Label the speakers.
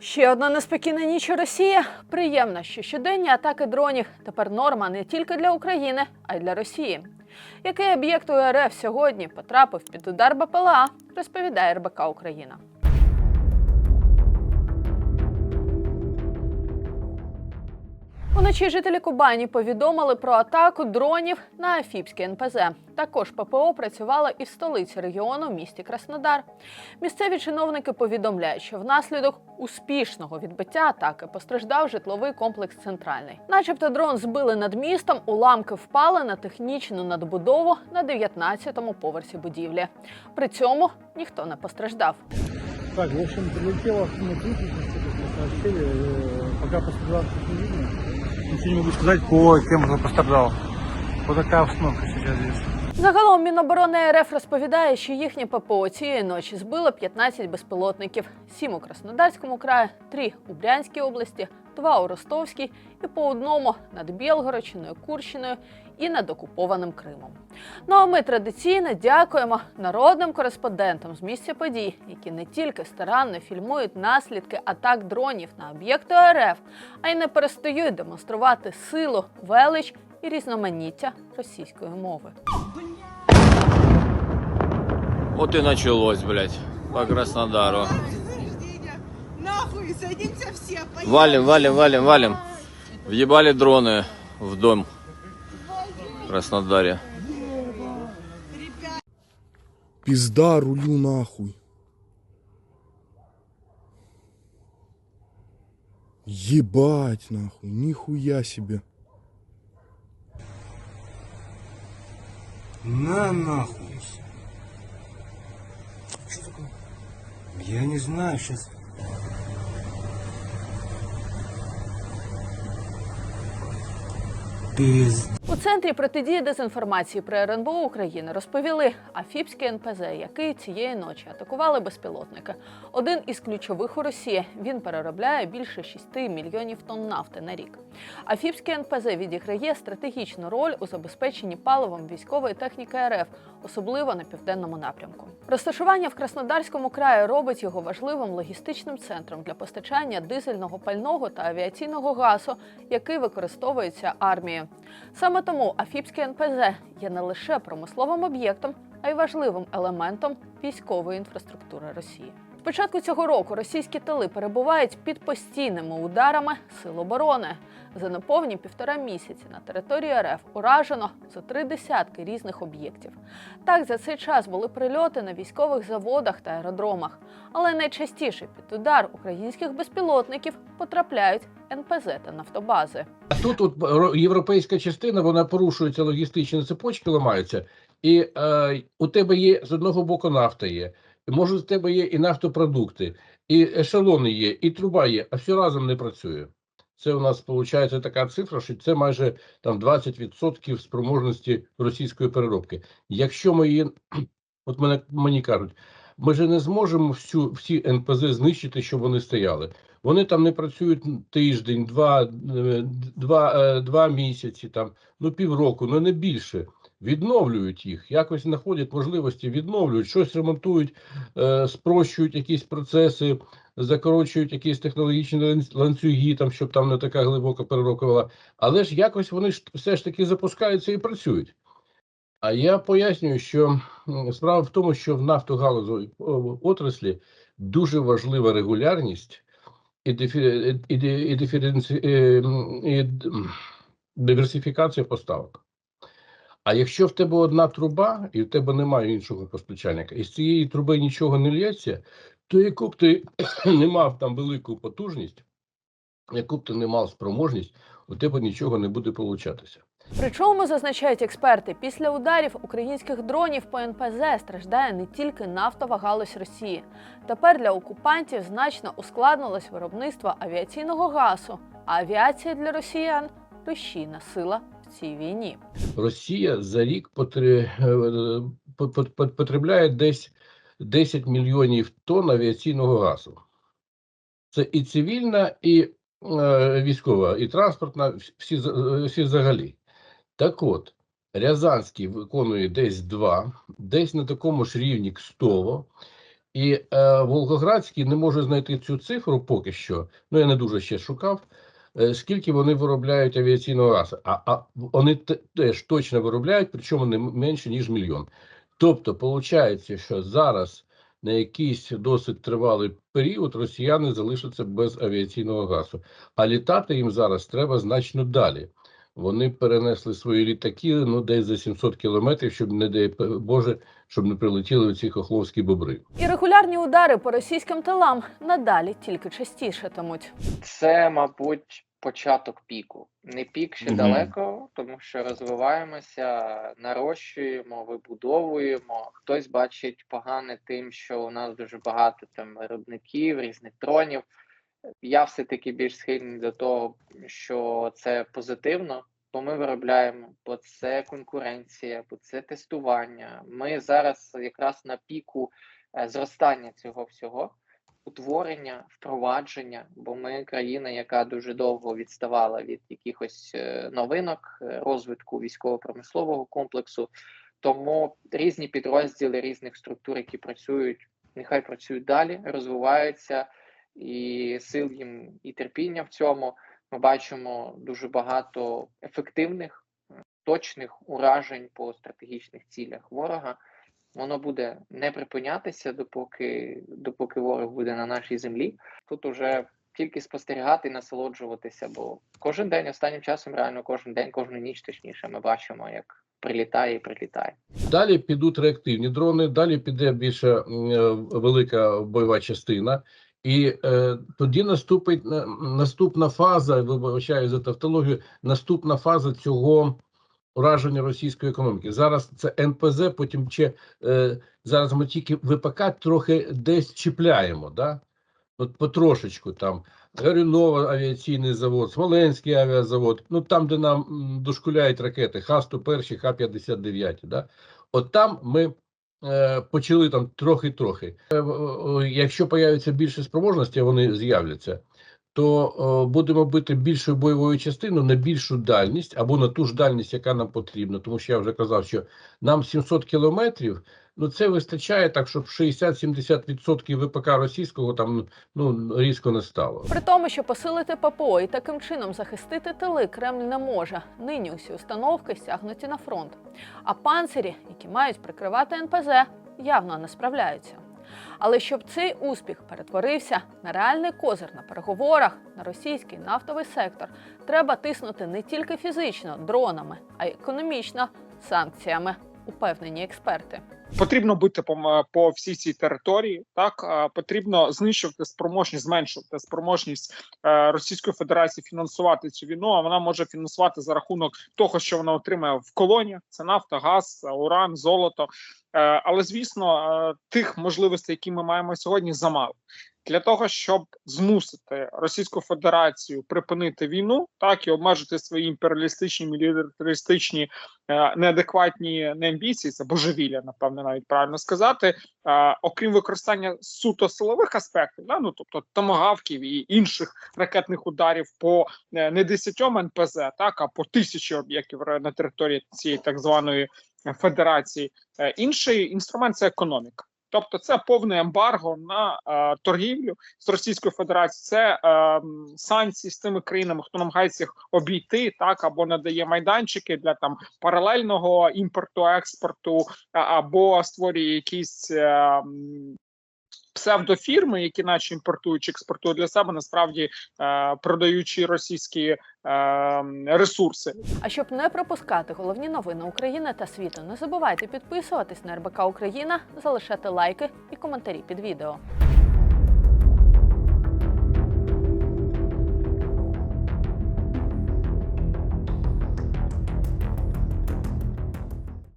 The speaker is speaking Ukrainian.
Speaker 1: Ще одна неспокійна ніч у Росії. Приємно, що щоденні атаки дронів тепер норма не тільки для України, а й для Росії. Який об'єкт УРФ сьогодні потрапив під удар БПЛА, розповідає РБК Україна. Уночі жителі Кубані повідомили про атаку дронів на Афіпське НПЗ. Також ППО працювало і в столиці регіону місті Краснодар. Місцеві чиновники повідомляють, що внаслідок успішного відбиття атаки постраждав житловий комплекс Центральний. Начебто дрон збили над містом, уламки впали на технічну надбудову на 19-му поверсі будівлі. При цьому ніхто не постраждав.
Speaker 2: Так, в общем, как сообщили, э, пока не видно. Ничего не могу сказать по тем, кто пострадал. Вот такая обстановка сейчас здесь.
Speaker 1: Загалом Міноборони РФ розповідає, що їхнє ППО цієї ночі збило 15 безпілотників: сім у Краснодарському краї, три у Брянській області, два у Ростовській і по одному над Білгородщиною, Курщиною і над окупованим Кримом. Ну а ми традиційно дякуємо народним кореспондентам з місця подій, які не тільки старанно фільмують наслідки атак дронів на об'єкти РФ, а й не перестають демонструвати силу, велич і різноманіття російської мови.
Speaker 3: Вот и началось, блядь, по Краснодару.
Speaker 4: Нахуй, садимся все, поехали.
Speaker 3: Валим, валим, валим, валим. Въебали дроны в дом Краснодаре.
Speaker 5: Пизда рулю нахуй. Ебать нахуй, нихуя себе.
Speaker 6: На нахуй. Что такое? Я не знаю, сейчас. Пиздец.
Speaker 1: У центрі протидії дезінформації при РНБО України розповіли Афіпський НПЗ, який цієї ночі атакували безпілотники. Один із ключових у Росії. Він переробляє більше 6 мільйонів тонн нафти на рік. Афіпський НПЗ відіграє стратегічну роль у забезпеченні паливом військової техніки РФ, особливо на південному напрямку. Розташування в Краснодарському краї робить його важливим логістичним центром для постачання дизельного пального та авіаційного газу, який використовується армією. Саме тому Афіпське НПЗ є не лише промисловим об'єктом, а й важливим елементом військової інфраструктури Росії. Початку цього року російські тили перебувають під постійними ударами сил оборони. За неповні півтора місяці на території РФ уражено за три десятки різних об'єктів. Так, за цей час були прильоти на військових заводах та аеродромах, але найчастіше під удар українських безпілотників потрапляють НПЗ та нафтобази.
Speaker 7: А тут от європейська частина вона порушується, логістичні цепочки ламаються, і е, у тебе є з одного боку нафта є, може, у тебе є і нафтопродукти, і ешелони є, і труба є, а все разом не працює. Це у нас виходить така цифра, що це майже там 20% спроможності російської переробки. Якщо ми її, от мене мені кажуть, ми ж не зможемо всю всі НПЗ знищити, щоб вони стояли. Вони там не працюють тиждень, два, е, два, е, два місяці, там, ну півроку, ну не більше. Відновлюють їх, якось знаходять можливості, відновлюють, щось ремонтують, е, спрощують якісь процеси, закорочують якісь технологічні ланцюги, там, щоб там не така глибока переробка була. Але ж якось вони ж все ж таки запускаються і працюють. А я пояснюю, що справа в тому, що в нафтогалузовій о, отраслі дуже важлива регулярність і, дифі, і, ді- і, е, диверсифікація поставок. А якщо в тебе одна труба, і в тебе немає іншого постачальника, і з цієї труби нічого не лється, то яку б ти не мав там велику потужність, яку б ти не мав спроможність, у тебе нічого не буде получатися.
Speaker 1: Причому зазначають експерти, після ударів українських дронів по НПЗ страждає не тільки нафтова галузь Росії. Тепер для окупантів значно ускладнилось виробництво авіаційного газу, а авіація для росіян рушійна сила цій війні.
Speaker 7: Росія за рік е, по- по- по- потребляє десь 10 мільйонів тонн авіаційного газу. Це і цивільна, і е, військова, і транспортна, всі, всі взагалі. Так от, Рязанський виконує десь 2, десь на такому ж рівні Кстово, І е, Волгоградський не може знайти цю цифру поки що. Ну я не дуже ще шукав. Е, Скільки вони виробляють авіаційного газу? А, а вони теж точно виробляють, причому не менше ніж мільйон. Тобто, виходить, що зараз на якийсь досить тривалий період росіяни залишаться без авіаційного газу. А літати їм зараз треба значно далі. Вони перенесли свої літаки ну десь за 700 кілометрів, щоб не дай Боже, щоб не прилетіли ці хохловські бобри.
Speaker 1: І регулярні удари по російським тилам надалі тільки частішатимуть.
Speaker 8: Це, мабуть, початок піку. Не пік ще
Speaker 7: Мгм.
Speaker 8: далеко, тому що розвиваємося, нарощуємо, вибудовуємо. Хтось бачить погане тим, що у нас дуже багато там виробників, різних дронів. Я все-таки більш схильний до того, що це позитивно, бо ми виробляємо, бо це конкуренція, бо це тестування. Ми зараз якраз на піку е, зростання цього всього утворення, впровадження, бо ми країна, яка дуже довго відставала від якихось е, новинок, е, розвитку військово-промислового комплексу. Тому різні підрозділи різних структур, які працюють, нехай працюють далі, розвиваються, і сил їм і терпіння в цьому. Ми бачимо дуже багато ефективних, точних уражень по стратегічних цілях ворога воно буде не припинятися, допоки, допоки ворог буде на нашій землі. Тут уже тільки спостерігати і насолоджуватися, бо кожен день, останнім часом, реально кожен день, кожну ніч точніше, ми бачимо, як прилітає і прилітає.
Speaker 7: Далі підуть реактивні дрони, далі піде більше е, велика бойова частина. І е, тоді наступить наступна фаза, вибачаю за тавтологію, наступна фаза цього ураження російської економіки. Зараз це НПЗ, потім ще е, зараз ми тільки ВПК трохи десь чіпляємо, да? От потрошечку там Горюнова авіаційний завод, Смоленський авіазавод, ну там, де нам дошкуляють ракети Х-101, Х-59, да? От там ми е, почали там трохи-трохи. Е, е, якщо появиться більше спроможності, вони з'являться, то е, будемо бити більшою бойовою частиною на більшу дальність або на ту ж дальність, яка нам потрібна. Тому що я вже казав, що нам 700 кілометрів. Ну це вистачає так, щоб 60-70% ВПК російського там ну різко не стало.
Speaker 1: При тому, що посилити ППО і таким чином захистити тили Кремль не може. Нині усі установки стягнуті на фронт. А панцирі, які мають прикривати НПЗ, явно не справляються. Але щоб цей успіх перетворився на реальний козир на переговорах на російський нафтовий сектор, треба тиснути не тільки фізично дронами, а й економічно санкціями, упевнені експерти.
Speaker 9: Потрібно бити по, по всій цій території. Так потрібно знищувати спроможність, зменшувати спроможність е, Російської Федерації фінансувати цю війну. А вона може фінансувати за рахунок того, що вона отримає в колоніях: це нафта, газ, уран, золото. Е, але звісно, е, тих можливостей, які ми маємо сьогодні, замало. Для того щоб змусити Російську Федерацію припинити війну, так і обмежити свої імперіалістичні мілітаристичні е, неадекватні не амбіції, це божевілля, напевно, навіть правильно сказати. Е, окрім використання суто силових аспектів, да, ну тобто томагавків і інших ракетних ударів по е, не десятьом НПЗ, так а по тисячі об'єктів на території цієї так званої федерації. Інший інструмент це економіка. Тобто це повне ембарго на е, торгівлю з Російською Федерацією, це е, санкції з тими країнами, хто намагається їх обійти, так або надає майданчики для там паралельного імпорту, експорту, або створює якісь е, псевдофірми, які наче імпортують чи експортують для себе, насправді е, продаючи російські е, ресурси.
Speaker 1: А щоб не пропускати головні новини України та світу, не забувайте підписуватись на РБК Україна, залишати лайки і коментарі під відео.